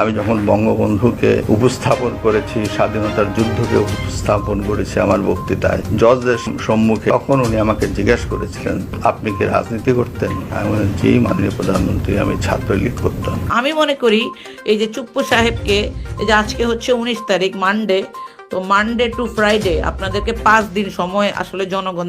আমি যখন বঙ্গবন্ধুকে উপস্থাপন করেছি স্বাধীনতার যুদ্ধকে উপস্থাপন করেছি আমার বক্তৃতায় জজদের সম্মুখে তখন উনি আমাকে জিজ্ঞেস করেছিলেন আপনি কি রাজনীতি করতেন? আমি বললাম, জি মাননীয় প্রধানমন্ত্রী আমি ছাত্রলীগ করতাম। আমি মনে করি এই যে চুপ্পু সাহেবকে এই যে আজকে হচ্ছে উনিশ তারিখ মানডে তো মানডে টু ফ্রাইডে আপনাদেরকে পাঁচ দিন সময় আসলে জনগণ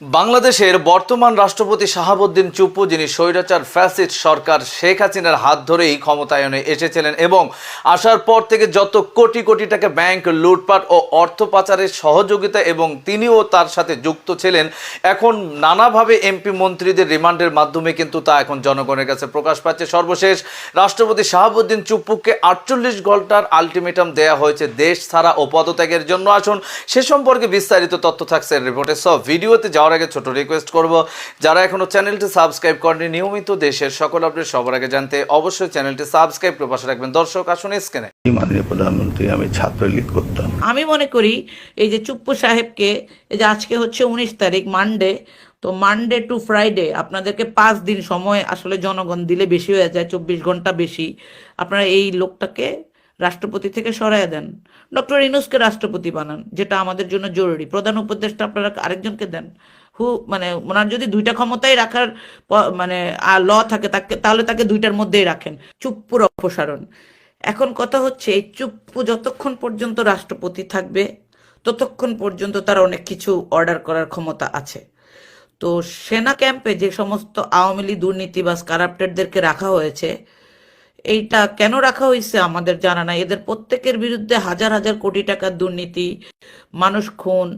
বাংলাদেশের বর্তমান রাষ্ট্রপতি শাহাবুদ্দিন চুপ্পু, যিনি স্বৈরাচার ফ্যাসিড সরকার শেখ হাসিনার হাত ধরেই ক্ষমতায়নে এসেছিলেন এবং আসার পর থেকে যত কোটি কোটি টাকা ব্যাংক লুটপাট ও অর্থ পাচারের সহযোগিতা এবং তিনিও তার সাথে যুক্ত ছিলেন, এখন নানাভাবে এমপি মন্ত্রীদের রিমান্ডের মাধ্যমে কিন্তু তা এখন জনগণের কাছে প্রকাশ পাচ্ছে। সর্বশেষ, রাষ্ট্রপতি শাহাবুদ্দিন চুপ্পুকে আটচল্লিশ ঘণ্টার আলটিমেটাম দেয়া হয়েছে দেশ ছাড়া ও পদত্যাগের জন্য। আসুন, সে সম্পর্কে বিস্তারিত তথ্য থাকছে রিপোর্টে। সব ভিডিওতে যাওয়ার আগে ছোট রিকোয়েস্ট করব। যারা এখনও চ্যানেলটি সাবস্ক্রাইব করেনি নিয়মিত দেশের সকল আপডেট সবার আগে জানতে অবশ্যই চ্যানেলটি সাবস্ক্রাইব করে পাশে রাখবেন। দর্শক আসুন স্ক্রিনে মাননীয় প্রধানমন্ত্রী আমি ছাত্রলীগ করতাম। আমি মনে করি এই যে চুপ্পু সাহেবকে এই যে আজকে হচ্ছে উনিশ তারিখ মানডে তো মানডে টু ফ্রাইডে আপনাদেরকে পাঁচ দিন সময় আসলে জনগণ দিলে বেশি হয়ে যায় চব্বিশ ঘণ্টা বেশি। আপনারা এই লোকটাকে রাষ্ট্রপতি থেকে সরাইয়া দেন। ডক্টর ইনুসকে রাষ্ট্রপতি বানান, যেটা আমাদের জন্য জরুরি। প্রধান উপদেষ্টা আপনারা আরেকজনকে দেন। হু মানে ওনার যদি দুইটা ক্ষমতায় রাখার মানে ল থাকে, তাকে, তাহলে তাকে দুইটার মধ্যেই রাখেন। চুপ্পুর অপসারণ। এখন কথা হচ্ছে, এই চুপ্পু যতক্ষণ পর্যন্ত রাষ্ট্রপতি থাকবে, ততক্ষণ পর্যন্ত তার অনেক কিছু অর্ডার করার ক্ষমতা আছে। তো সেনা ক্যাম্পে যে সমস্ত আওয়ামী লীগ দুর্নীতিবাজ, কারাপ্টেডদেরকে রাখা হয়েছে এইটা কেন রাখা হয়েছে আমাদের জানা নাই। এদের প্রত্যেকের বিরুদ্ধে হাজার হাজার কোটি টাকার দুর্নীতি, মানুষ খুন,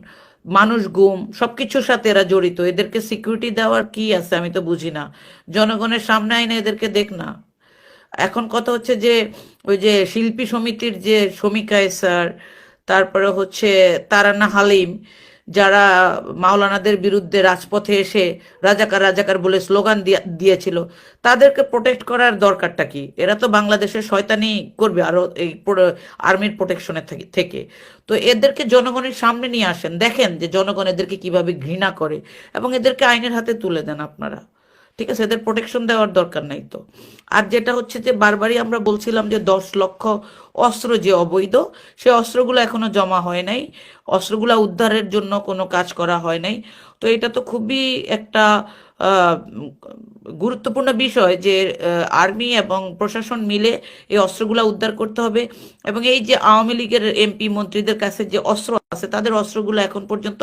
মানুষ গুম, সবকিছুর সাথে এরা জড়িত। এদেরকে সিকিউরিটি দেওয়ার কি আছে আমি তো বুঝি না। জনগণের সামনে আইনে এদেরকে দেখ না। এখন কথা হচ্ছে যে, ওই যে শিল্পী সমিতির যে শমিকায় স্যার, তারপরে হচ্ছে তারানা হালিম যারা মাওলানাদের বিরুদ্ধে রাজপথে এসে রাজাকার রাজাকার বলে স্লোগান দিয়েছিল, তাদেরকে প্রোটেক্ট করার দরকারটা কি? এরা তো বাংলাদেশের শয়তানি করবে আরও এই আর্মির প্রোটেকশনের থেকে। তো এদেরকে জনগণের সামনে নিয়ে আসেন। দেখেন যে জনগণ এদেরকে কীভাবে ঘৃণা করে এবং এদেরকে আইনের হাতে তুলে দেন আপনারা। ঠিক আছে? এদের প্রোটেকশন দেওয়ার দরকার নাই তো। আর যেটা হচ্ছে যে বারবারই আমরা বলছিলাম যে দশ লক্ষ অস্ত্র যে অবৈধ, সে অস্ত্রগুলো এখনও জমা হয় নাই। অস্ত্রগুলো উদ্ধারের জন্য কোনো কাজ করা হয় নাই। তো এটা তো খুবই একটা গুরুত্বপূর্ণ বিষয় যে আর্মি এবং প্রশাসন মিলে এই অস্ত্রগুলো উদ্ধার করতে হবে। এবং এই যে আওয়ামী লীগের এমপি মন্ত্রীদের কাছে যে অস্ত্র আছে, তাদের অস্ত্রগুলো এখন পর্যন্ত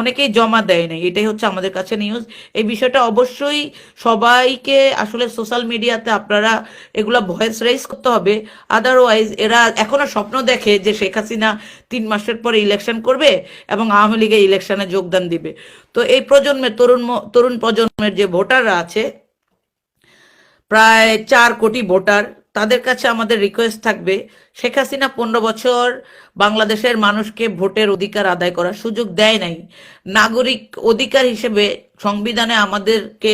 অনেকেই জমা দেয় নাই। এটাই হচ্ছে আমাদের কাছে নিউজ এই বিষয়টা অবশ্যই সবাইকে আসলে সোশ্যাল মিডিয়াতে আপনারা এগুলা ভয়েস রেজ করতে হবে। আদারওয়াইজ এরা এখনও স্বপ্ন দেখে যে শেখ হাসিনা তিন মাসের পরে ইলেকশন করবে এবং আওয়ামী লীগের ইলেকশনে যোগদান দিবে। তো এই প্রজন্মের তরুণ তরুণ প্রজন্মের যে ভোটাররা আছে, প্রায় চার কোটি ভোটার, তাদের কাছে আমাদের রিকোয়েস্ট থাকবে শেখ হাসিনা পনেরো বছর বাংলাদেশের মানুষকে ভোটের অধিকার আদায় করার সুযোগ দেয় নাই। নাগরিক অধিকার হিসেবে সংবিধানে আমাদেরকে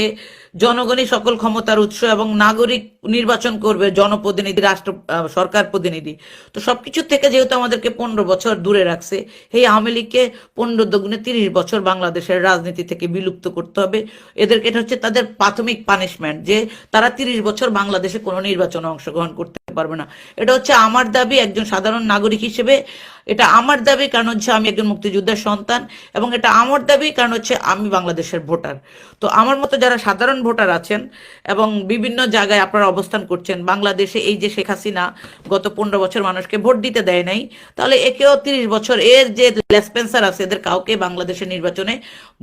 জনগণই সকল ক্ষমতার উৎস এবং নাগরিক নির্বাচন করবে জনপ্রতিনিধি, রাষ্ট্র সরকার প্রতিনিধি। তো সবকিছু থেকে যেহেতু আমাদেরকে পনেরো বছর দূরে রাখছে, এই আওয়ামী লীগকে পনেরো দুগুণে তিরিশ বছর বাংলাদেশের রাজনীতি থেকে বিলুপ্ত করতে হবে। এদেরকে এটা হচ্ছে তাদের প্রাথমিক পানিশমেন্ট যে তারা তিরিশ বছর বাংলাদেশে কোনো নির্বাচনে অংশগ্রহণ করতে পারবে না। এটা হচ্ছে আমার দাবি, একজন সাধারণ নাগরিক হিসেবে। এটা আমার দাবি, কারণ হচ্ছে আমি একজন মুক্তিযোদ্ধার সন্তান, এবং এটা আমার দাবি, কারণ হচ্ছে আমি বাংলাদেশের ভোটার। তো আমার মতো যারা সাধারণ ভোটার আছেন, এবং বিভিন্ন জায়গায় আপনারা অবস্থান করছেন, বাংলাদেশে এই যে শেখ হাসিনা গত পনেরো বছর মানুষকে ভোট দিতে দেয় নাই, তাহলে একেও তিরিশ বছর এর যে লেসপেন্সার আছে, এদের কাউকে বাংলাদেশের নির্বাচনে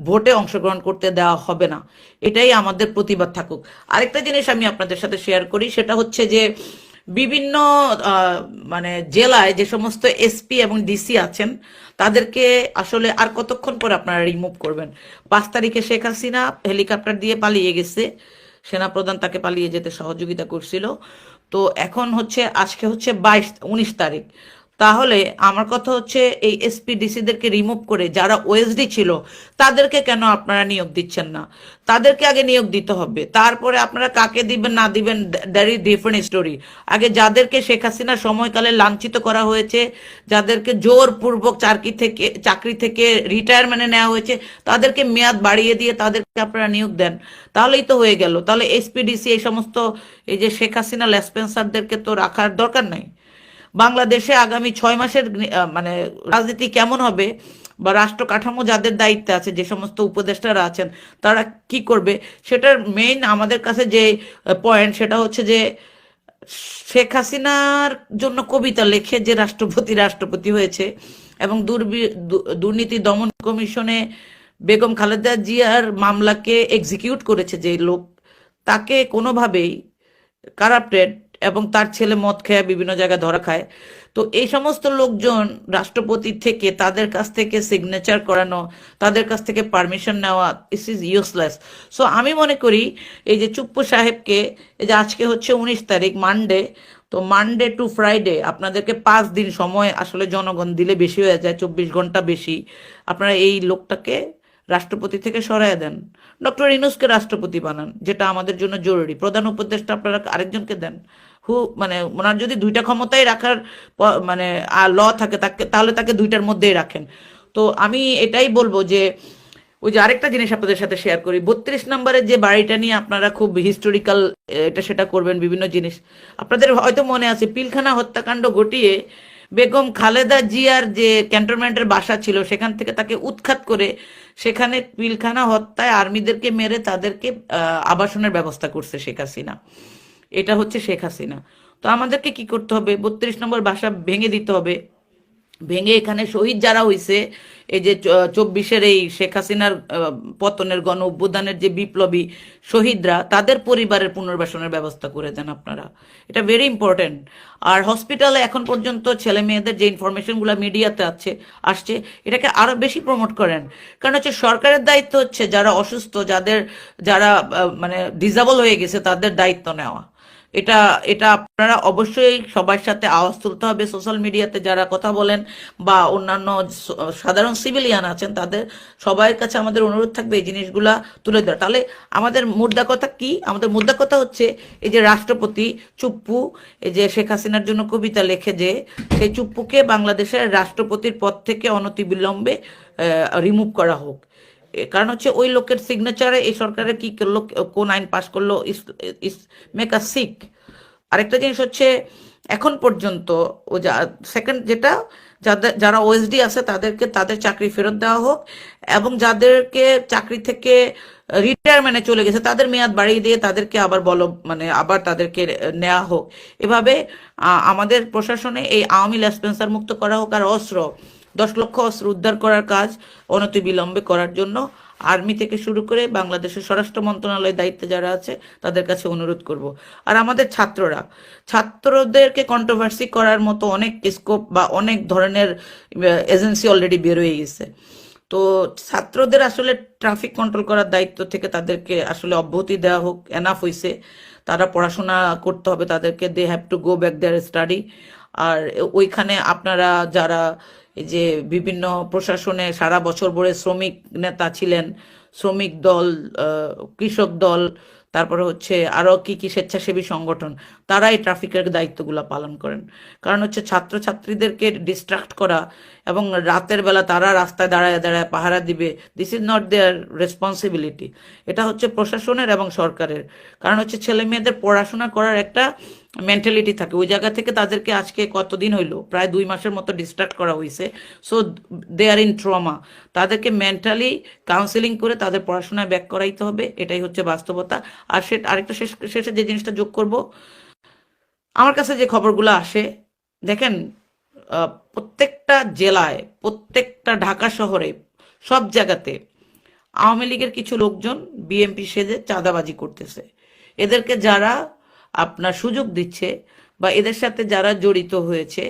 ভোটে অংশগ্রহণ করতে দেওয়া হবে না। এটাই আমাদের প্রতিবাদ থাকুক। আরেকটা জিনিস আমি আপনাদের সাথে শেয়ার করি, সেটা হচ্ছে যে বিভিন্ন মানে জেলায় যে সমস্ত এসপি এবং ডিসি আছেন, তাদেরকে আসলে আর কতক্ষণ পর আপনারা রিমুভ করবেন? পাঁচ তারিখে শেখ হাসিনা হেলিকপ্টার দিয়ে পালিয়ে গেছে। সেনাপ্রধান তাকে পালিয়ে যেতে সহযোগিতা করছিল। তো এখন হচ্ছে, আজকে হচ্ছে বাইশ, উনিশ তারিখ। তাহলে আমার কথা হচ্ছে এই এসপিডিসিদেরকে রিমুভ করে যারা ওএসডি ছিল, তাদেরকে কেন আপনারা নিয়োগ দিচ্ছেন না? তাদেরকে আগে নিয়োগ দিতে হবে। তারপরে আপনারা কাকে দিবেন, না দিবেন দ্যাট ইজ ডিফারেন্ট স্টোরি আগে যাদেরকে শেখ হাসিনার সময়কালে লাঞ্ছিত করা হয়েছে, যাদেরকে জোরপূর্বক চাকরি থেকে চাকরি থেকে রিটায়ারমেন্টে নেওয়া হয়েছে, তাদেরকে মেয়াদ বাড়িয়ে দিয়ে তাদেরকে আপনারা নিয়োগ দেন। তাহলেই তো হয়ে গেল। তাহলে এসপিডিসি এই সমস্ত এই যে শেখ হাসিনা লেসপেন্সারদেরকে তো রাখার দরকার নাই। বাংলাদেশে আগামী ছয় মাসের মানে রাজনীতি কেমন হবে বা রাষ্ট্র কাঠামো যাদের দায়িত্বে আছে, যে সমস্ত উপদেষ্টারা আছেন, তারা কি করবে? সেটার মেইন আমাদের কাছে যে পয়েন্ট সেটা হচ্ছে যে, শেখ হাসিনার জন্য কবিতা লেখে যে রাষ্ট্রপতি রাষ্ট্রপতি হয়েছে এবং দুর্নীতি দমন কমিশনে বেগম খালেদা জিয়ার মামলাকে এক্সিকিউট করেছে যে লোক, তাকে কোনোভাবেই কারাপ্টেড এবং তার ছেলে মদ খেয়ে বিভিন্ন জায়গায় ধরা খায়। তো এই সমস্ত লোকজন রাষ্ট্রপতি থেকে তাদের কাছ থেকে সিগনেচার করানো, তাদের কাছ থেকে পারমিশন নেওয়া ইস ইজ ইউজলেস সো আমি মনে করি এই যে চুপ্পু সাহেবকে, এই যে আজকে হচ্ছে উনিশ তারিখ মানডে তো মানডে টু ফ্রাইডে আপনাদেরকে পাঁচ দিন সময় আসলে জনগণ দিলে বেশি হয়ে যায়, চব্বিশ ঘণ্টা বেশি। আপনারা এই লোকটাকে রাষ্ট্রপতি থেকে সরায় দেন। ডক্টর ইনুসকে রাষ্ট্রপতি বানান, যেটা আমাদের জন্য জরুরি। প্রধান উপদেষ্টা আপনারা আরেকজনকে দেন। হু মানে ওনার যদি দুইটা ক্ষমতায় রাখার মানে ল থাকে, তাকে, তাহলে তাকে দুইটার মধ্যেই রাখেন। তো আমি এটাই বলব যে, ওই যে আরেকটা জিনিস আপনাদের সাথে শেয়ার করি। বত্রিশ নম্বরের যে বাড়িটা নিয়ে আপনারা খুব হিস্টোরিক্যাল এটা সেটা করবেন, বিভিন্ন জিনিস। আপনাদের হয়তো মনে আছে, পিলখানা হত্যাকাণ্ড ঘটিয়ে বেগম খালেদা জিয়ার যে ক্যান্টনমেন্টের বাসা ছিল, সেখান থেকে তাকে উৎখাত করে সেখানে পিলখানা হত্যায় আর্মিদেরকে মেরে তাদেরকে আবাসনের ব্যবস্থা করছে শেখ হাসিনা। এটা হচ্ছে শেখ হাসিনা। তো আমাদেরকে কি করতে হবে? বত্রিশ নম্বর বাসা ভেঙে দিতে হবে। ভেঙে এখানে শহীদ যারা হইছে, এই যে চব্বিশের এই শেখ হাসিনার পতনের গণ অভ্যুত্থানের যে বিপ্লবী শহীদরা, তাদের পরিবারের পুনর্বাসনের ব্যবস্থা করে দেন আপনারা। এটা ভেরি ইম্পর্টেন্ট আর হসপিটালে এখন পর্যন্ত ছেলে মেয়েদের যে ইনফরমেশনগুলো মিডিয়াতে আছে, আসছে, এটাকে আরও বেশি প্রমোট করেন। কারণ হচ্ছে সরকারের দায়িত্ব হচ্ছে যারা অসুস্থ, যাদের, যারা মানে ডিজাবল হয়ে গেছে, তাদের দায়িত্ব নেওয়া। এটা এটা আপনারা অবশ্যই সবার সাথে আওয়াজ তুলতে হবে। সোশ্যাল মিডিয়াতে যারা কথা বলেন বা অন্যান্য সাধারণ সিভিলিয়ান আছেন, তাদের সবার কাছে আমাদের অনুরোধ থাকবে এই জিনিসগুলা তুলে দেওয়া তাহলে আমাদের মুদ্রা কথা কি? আমাদের মুদ্রা কথা হচ্ছে এই যে রাষ্ট্রপতি চুপ্পু, এই যে শেখ হাসিনার জন্য কবিতা লেখে যে, সেই চুপ্পুকে বাংলাদেশের রাষ্ট্রপতির পদ থেকে অনতিবিলম্বে রিমুভ করা হোক। কারণ হচ্ছে ওই লোকের সিগনেচারে এই সরকারের কি করল কোন আইন পাশ করল ইস মেক আ সিক আরেকটা জিনিস হচ্ছে, এখন পর্যন্ত ও যা সেকেন্ড যেটা, যাদের, যারা ওএসডি আছে তাদেরকে, তাদের চাকরি ফেরত দেওয়া হোক, এবং যাদেরকে চাকরি থেকে রিটায়ারমেন্টে চলে গেছে, তাদের মেয়াদ বাড়িয়ে দিয়ে তাদেরকে আবার বলো মানে আবার তাদেরকে নেওয়া হোক। এভাবে আমাদের প্রশাসনে এই আওয়ামী লেসপেন্সার মুক্ত করা হোক আর অস্ত্র দশ লক্ষ অস্ত্র উদ্ধার করার কাজ অনতিবিলম্বে করার জন্য আর্মি থেকে শুরু করে বাংলাদেশের স্বরাষ্ট্র মন্ত্রণালয়ের দায়িত্বে যারা আছে, তাদের কাছে অনুরোধ করব। আর আমাদের ছাত্ররা, ছাত্রদেরকে কন্ট্রোভার্সি করার মতো অনেক স্কোপ বা অনেক ধরনের এজেন্সি অলরেডি বেরোয় গেছে। তো ছাত্রদের আসলে ট্রাফিক কন্ট্রোল করার দায়িত্ব থেকে তাদেরকে আসলে অব্যাহতি দেওয়া হোক এনাফ হইছে। তারা পড়াশোনা করতে হবে তাদেরকে they have to go back their study আর ওইখানে আপনারা যারা এই যে বিভিন্ন প্রশাসনে সারা বছর ভরে শ্রমিক নেতা ছিলেন, শ্রমিক দল কৃষক দল, তারপরে হচ্ছে আরও কি কি স্বেচ্ছাসেবী সংগঠন। তারা এই ট্রাফিকের দায়িত্বগুলো পালন করেন। কারণ হচ্ছে ছাত্রছাত্রীদেরকে ডিস্ট্রাক্ট করা এবং রাতের বেলা তারা রাস্তায় দাঁড়ায় দাঁড়ায় পাহারা দিবে this is not their responsibility এটা হচ্ছে প্রশাসনের এবং সরকারের। কারণ হচ্ছে ছেলে মেয়েদের পড়াশোনা করার একটা মেন্টালিটি থাকে। ওই জায়গা থেকে তাদেরকে আজকে কতদিন হইল? প্রায় দুই মাসের মতো ডিস্ট্রাক্ট করা হয়েছে so they are in trauma তাদেরকে মেন্টালি কাউন্সিলিং করে তাদের পড়াশোনায় ব্যাক করাইতে হবে। এটাই হচ্ছে বাস্তবতা। আর সে, আরেকটা শেষ, শেষে যে জিনিসটা যোগ করব আমার কাছে যে খবরগুলো আসে, দেখেন প্রত্যেকটা জেলায়, প্রত্যেকটা ঢাকা শহরে, সব জায়গাতে আওয়ামী লীগের কিছু লোকজন বিএমপি সেজে চাঁদাবাজি করতেছে। এদেরকে যারা আপনার সুযোগ দিচ্ছে বা এদের সাথে যারা জড়িত হয়েছে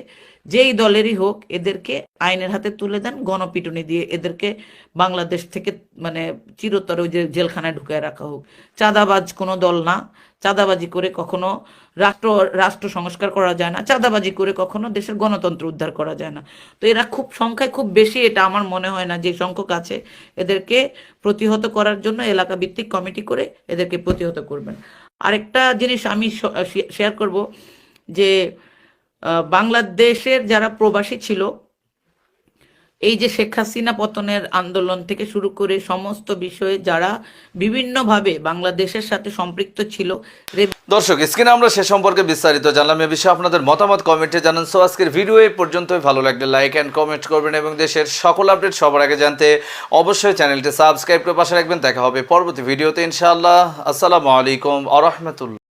যেই দলেরই হোক, এদেরকে আইনের হাতে তুলে দেন, গণপিটুনি দিয়ে এদেরকে বাংলাদেশ থেকে মানে চিরতর ওই যে জেলখানায় ঢুকায় রাখা হোক। চাঁদাবাজ কোনো দল না। চাঁদাবাজি করে কখনো রাষ্ট্র রাষ্ট্র সংস্কার করা যায় না। চাঁদাবাজি করে কখনো দেশের গণতন্ত্র উদ্ধার করা যায় না। তো এরা খুব, সংখ্যায় খুব বেশি এটা আমার মনে হয় না যে সংখ্যক আছে। এদেরকে প্রতিহত করার জন্য এলাকা ভিত্তিক কমিটি করে এদেরকে প্রতিহত করবেন। আরেকটা জিনিস আমি শেয়ার করব যে বাংলাদেশের যারা প্রবাসী ছিল, এই যে শেখ হাসিনা পতনের আন্দোলন থেকে শুরু করে সমস্ত বিষয়ে যারা বিভিন্নভাবে বাংলাদেশের সাথে সম্পৃক্ত ছিল দর্শক, স্ক্রিনে আমরা সে সম্পর্কে বিস্তারিত জানলাম। এ বিষয়ে আপনাদের মতামত কমেন্টে জানান। সো, আজকের ভিডিও এই পর্যন্তই। ভালো লাগলে লাইক অ্যান্ড কমেন্ট করবেন এবং দেশের সকল আপডেট সবার আগে জানতে অবশ্যই চ্যানেলটি সাবস্ক্রাইব করে পাশে রাখবেন। দেখা হবে পরবর্তী ভিডিওতে, ইনশাআল্লাহ। আসসালামু আলাইকুম আ রহমতুল্লাহ।